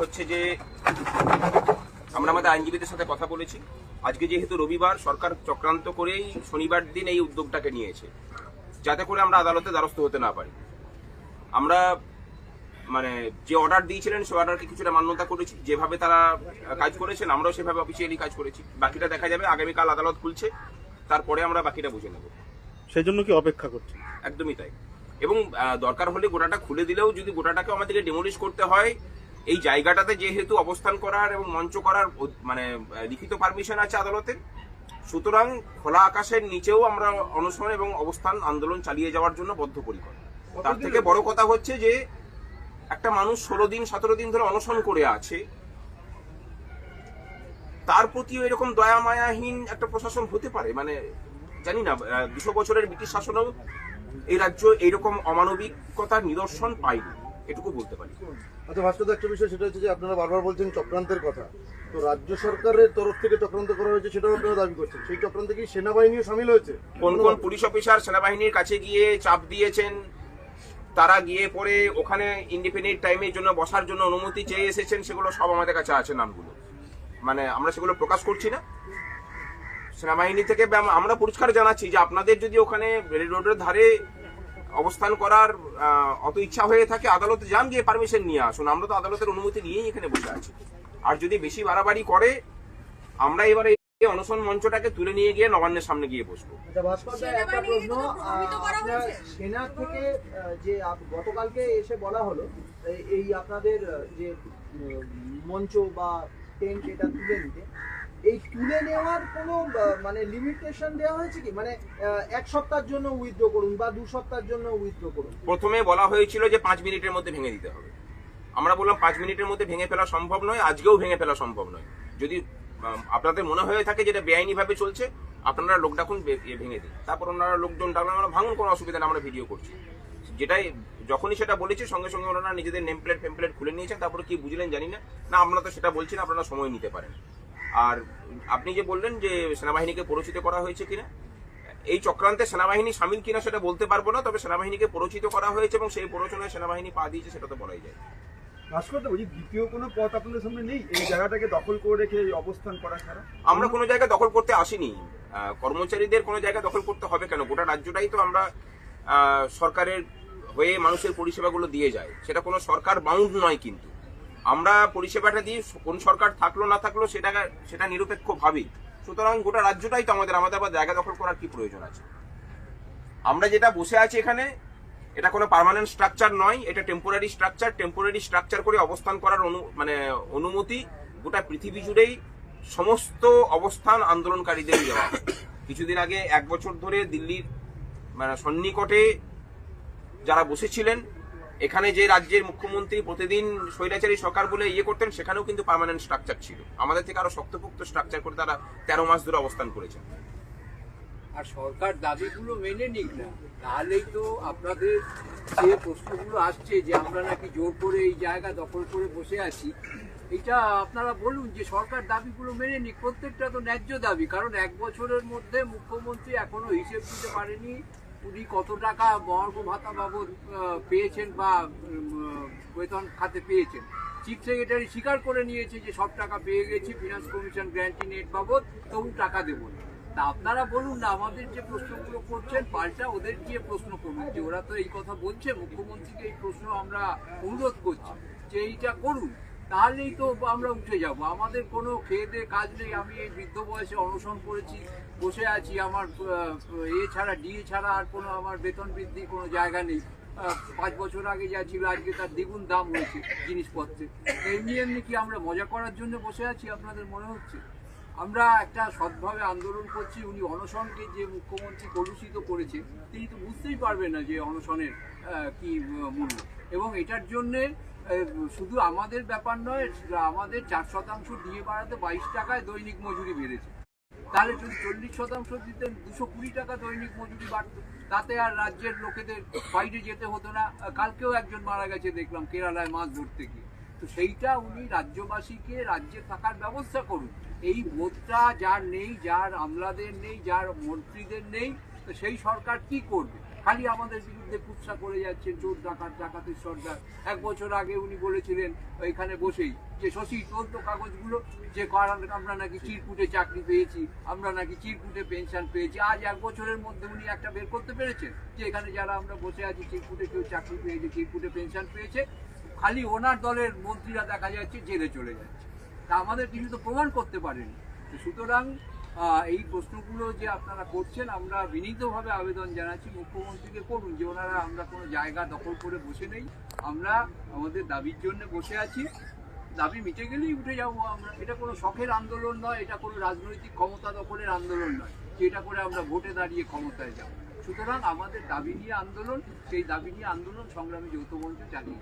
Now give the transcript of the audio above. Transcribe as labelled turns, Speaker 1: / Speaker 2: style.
Speaker 1: হচ্ছে যে আমরা আমাদের আইনজীবীদের সাথে কথা বলেছি। আজকে যেহেতু রবিবার সরকার চক্রান্ত করেই শনিবার দিন এই উদ্যোগটাকে নিয়েছে। যাতে করে আমরা আদালতে দ্বারস্থ হতে না পারি। আমরা মানে যে অর্ডার দিয়েছিলেন সে অর্ডারকে কিছুটা মান্যতা করেছি। যেভাবে তারা কাজ করেছেন আমরাও সেভাবে অফিসিয়ালি কাজ করেছি। বাকিটা দেখা যাবে আগামীকাল আদালত খুলছে তারপরে আমরা বাকিটা বুঝে নেব।
Speaker 2: সেই জন্য কি অপেক্ষা করছি
Speaker 1: একদমই তাই। এবং দরকার হলে গোটাটা খুলে দিলেও যদি গোটাটাকে আমাদেরকে ডেমোলিশ করতে হয় এই জায়গাটাতে যেহেতু অবস্থান করার এবং মঞ্চ করার মানে লিখিত পারমিশন আছে আদালতের সুতরাং খোলা আকাশের নিচেও আমরা অনশন এবং অবস্থান আন্দোলন চালিয়ে যাওয়ার জন্য বদ্ধপরিকর। তার থেকে বড় কথা হচ্ছে যে একটা মানুষ ষোলো দিন সতেরো দিন ধরে অনশন করে আছে। তার প্রতিও এরকম দয়া মায়াহীন একটা প্রশাসন হতে পারে। মানে জানি না দুশো বছরের ব্রিটিশ শাসনেও এই রাজ্য এইরকম অমানবিকতার নিদর্শন পায়নি। এটুকু বলতে পারি।
Speaker 3: আচ্ছা ভাস্কর একটা বিষয় সেটা হচ্ছে যে আপনারা বারবার বলছেন চক্রান্তের কথা। তো রাজ্য সরকারের তরফ থেকে চক্রান্ত করা হয়েছে সেটাও আপনারা দাবি করছেন। সেই চক্রান্তে কি সেনাবাহিনীও সামিল হয়েছে?
Speaker 1: কোন কোন পুলিশ অফিসার সেনাবাহিনীর কাছে গিয়ে চাপ দিয়েছেন তারা গিয়ে পরে ওখানে ইন্ডিপেন্ডেন্ট টাইমের জন্য বসার জন্য অনুমতি চেয়ে এসেছেন সেগুলো সব আমাদের কাছে আছে নামগুলো। মানে আমরা সেগুলো প্রকাশ করছি না। সেনাবাহিনী থেকে আমরা পরিষ্কার জানাচ্ছি যে আপনাদের যদি ওখানে রেল রোডের ধারে অবস্থান করার অত ইচ্ছা হয়ে থাকে আদালতে যান গিয়ে পারমিশন নিয়ে আসুন। আমরা তো আদালতের অনুমতি নিয়েই এখানে বসে আছি। আর যদি বেশি বাড়াবাড়ি করে আমরা এবারে এই অনশন মঞ্চটাকে তুলে নিয়ে গিয়ে নবান্নের সামনে গিয়ে বসবো।
Speaker 4: আচ্ছা একটা প্রশ্ন।
Speaker 5: তো প্রভাবিত করা
Speaker 4: আপনার
Speaker 5: হয়েছে।
Speaker 4: সেনা থেকে যে আপ- গতকালকে এসে বলা হলো এই- এই আপনাদের যে মঞ্চ বা টেন্ট এটা তুলে নিতে এই তুলে নেওয়ার কোনো মানে লিমিটেশন দেওয়া হয়েছে কি? মানে এক সপ্তাহের জন্য উইথড্র করুন বা দু সপ্তাহের জন্য উইথড্র করুন।
Speaker 1: প্রথমে বলা হয়েছিল যে পাঁচ মিনিটের মধ্যে ভেঙে দিতে হবে। আমরা বললাম পাঁচ মিনিটের মধ্যে ভেঙে ফেলা সম্ভব নয়, আজকেও ভেঙে ফেলা সম্ভব নয়। যদি আপনাদের মনে হয়ে থাকে যেটা বেআইনি ভাবে চলছে, আপনারা লোক ডাকুন ভেঙে দিন। তারপর ওনারা লোকজন ডাকলেন, আমরা ভাঙুন, কোনো অসুবিধা না আমরা ভিডিও করছি। যেটাই, যখনই সেটা বলেছি, সঙ্গে সঙ্গে ওনারা নিজেদের নেম প্লেট ফেমপ্লেট খুলে নিয়েছেন, তারপরে কি বুঝলেন জানি না। না, আমরা তো সেটা বলছি না, আপনারা সময় নিতে পারেন। আর আপনি যে বললেন যে সেনাবাহিনীকে পরিচিত করা হয়েছে কিনা এই চক্রান্তে সেনাবাহিনী সামিল কিনা সেটা বলতে পারব না তবে সেনাবাহিনীকে পরিচিত করা হয়েছে এবং সেই প্ররোচনায় সেনাবাহিনী পা দিয়েছে সেটা তো বলাই যায়।
Speaker 6: দ্বিতীয় কোনো পথ আপনাদের সামনে নেই? এই জায়গাটাকে দখল করে রেখে এই অবস্থান করা ছাড়া?
Speaker 1: আমরা কোনো জায়গায় দখল করতে আসিনি। কর্মচারীদের কোনো জায়গায় দখল করতে হবে কেন? গোটা রাজ্যটাই তো আমরা সরকারের হয়ে মানুষের পরিষেবাগুলো দিয়ে যায়। সেটা কোনো সরকার বাউন্ড নয় কিন্তু। আমরা পরিষেবাটা দিই কোন সরকার থাকল না থাকল সেটা সেটা নিরপেক্ষ ভাবেই সুতরাং গোটা রাজ্যটাই তো আমাদের আমাদের আবার জায়গা দখল করার কি প্রয়োজন আছে? আমরা যেটা বসে আছি এখানে, এটা কোনো পার্মানেন্ট স্ট্রাকচার নয়, এটা টেম্পোরারি স্ট্রাকচার টেম্পোরারি স্ট্রাকচার করে অবস্থান করার অনু মানে অনুমতি গোটা পৃথিবী জুড়েই সমস্ত অবস্থান আন্দোলনকারীদের দেওয়া কিছুদিন আগে, এক বছর ধরে দিল্লির মানে সন্নিকটে যারা বসেছিলেন এখানে যে রাজ্যের মুখ্যমন্ত্রী প্রতিদিন স্বৈরাচারী সরকার বলে ইয়ে করতেন, সেখানেও কিন্তু পার্মানেন্ট স্ট্রাকচার ছিল। আমাদের থেকে আরও শক্তপোক্ত স্ট্রাকচার করে তারা তেরো মাস ধরে অবস্থান করেছেন
Speaker 7: আর সরকার দাবিগুলো মেনে নিক না, তাহলেই তো আপনাদের যে প্রশ্নগুলো আসছে যে আমরা নাকি জোর করে এই জায়গা দখল করে বসে আছি, এটা আপনারা বলুন যে সরকার দাবিগুলো মেনে নিক, প্রত্যেকটা তো ন্যায্য দাবি। কারণ এক বছরের মধ্যে মুখ্যমন্ত্রী এখনও হিসেব দিতে পারেনি উনি কত টাকা মহার্ঘ ভাতা বাবদ পেয়েছেন বা বেতন খাতে পেয়েছেন? চিফ সেক্রেটারি স্বীকার করে নিয়েছে যে সব টাকা পেয়ে গেছি ফিনান্স কমিশন গ্যারান্টি নেট বাবদ, তবু টাকা দেবো তা আপনারা বলুন না, আমাদের যে প্রশ্নগুলো করছেন, পাল্টা ওদের গিয়ে প্রশ্ন করুন। যে ওরা তো এই কথা বলছে, মুখ্যমন্ত্রীকে এই প্রশ্ন আমরা অনুরোধ করছি যে এইটা করুন। তাহলেই তো আমরা উঠে যাব। আমাদের কোনো খেয়ে কাজ নেই। আমি এই বৃদ্ধ বয়সে অনশন করেছি, বসে আছি। আমার এ ছাড়া ডিএ ছাড়া আর কোনো আমার বেতন বৃদ্ধির কোনো জায়গা নেই। পাঁচ বছর আগে যা ছিল, আজকে তার দ্বিগুণ দাম হয়েছে জিনিসপত্রের এমনি এমনি কি আমরা মজা করার জন্য বসে আছি, আপনাদের মনে হচ্ছে? আমরা একটা সৎভাবে আন্দোলন করছি। উনি অনশনকে যে মুখ্যমন্ত্রী কলুষিত করেছে, তিনি তো বুঝতেই পারবেন না যে অনশনের কি মূল্য। এবং এটার জন্যে শুধু আমাদের ব্যাপার নয়, আমাদের চার শতাংশ দিয়ে বাড়াতে বাইশ টাকায় দৈনিক মজুরি বেড়েছে। তাহলে যদি চল্লিশ শতাংশ দিতেন, দুশো কুড়ি টাকা দৈনিক মজুরি বাড়তো। তাতে আর রাজ্যের লোকেদের বাইরে যেতে হতো না। কালকেও একজন মারা গেছে, দেখলাম কেরালায় মাছ ধরতে গিয়ে। তো সেইটা উনি রাজ্যবাসীকে, রাজ্যে থাকার ব্যবস্থা করুন। এই বোধটা যার নেই, যার আমলাদের নেই, যার মন্ত্রীদের নেই, তো সেই সরকার কি করবে? খালি আমাদের বিরুদ্ধে কুৎসা করে যাচ্ছেন চোর ডাকাত, ডাকাতের সর্দার। এক বছর আগে উনি বলেছিলেন এখানে বসেই যে, শশী তো কাগজগুলো, যে আমরা নাকি চিরকুটে চাকরি পেয়েছি, আমরা নাকি চিরকুটে পেনশন পেয়েছি। আজ এক বছরের মধ্যে উনি একটা বের করতে পেরেছেন যে, এখানে যারা আমরা বসে আছি, চিরকুটে কেউ চাকরি পেয়েছে, চিরকুটে পেনশন পেয়েছে। খালি ওনার দলের মন্ত্রীরা দেখা যাচ্ছে জেলে চলে যাচ্ছে। তা আমাদের কিছু তো প্রমাণ করতে পারেনি। সুতরাং এই প্রশ্নগুলো যে আপনারা করছেন, আমরা বিনীতভাবে আবেদন জানাচ্ছি, মুখ্যমন্ত্রীকে করুন, যে ওনারা আমরা কোনো জায়গা দখল করে বসে নেই, আমরা আমাদের দাবির জন্য বসে আছি। দাবি মিটে গেলেই উঠে যাব আমরা। এটা কোনো শখের আন্দোলন নয়, এটা কোনো রাজনৈতিক ক্ষমতা দখলের আন্দোলন নয়, যে এটা করে আমরা ভোটে দাঁড়িয়ে ক্ষমতায় যাব। সুতরাং আমাদের দাবি নিয়ে আন্দোলন, সেই দাবি নিয়ে আন্দোলন সংগ্রামী যৌথ মঞ্চ চালিয়ে।